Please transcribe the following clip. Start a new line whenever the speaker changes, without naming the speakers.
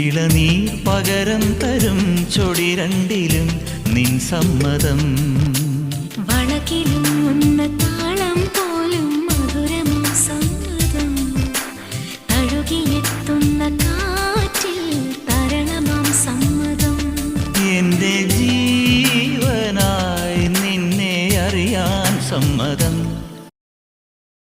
ഇളനീർ പകരം തരും ചൊടി രണ്ടിലും നിൻ സമ്മതം.
വളകിലും താളം പോലും കാറ്റിൽ
ജീവനായി നിന്നെ അറിയാൻ സമ്മതം.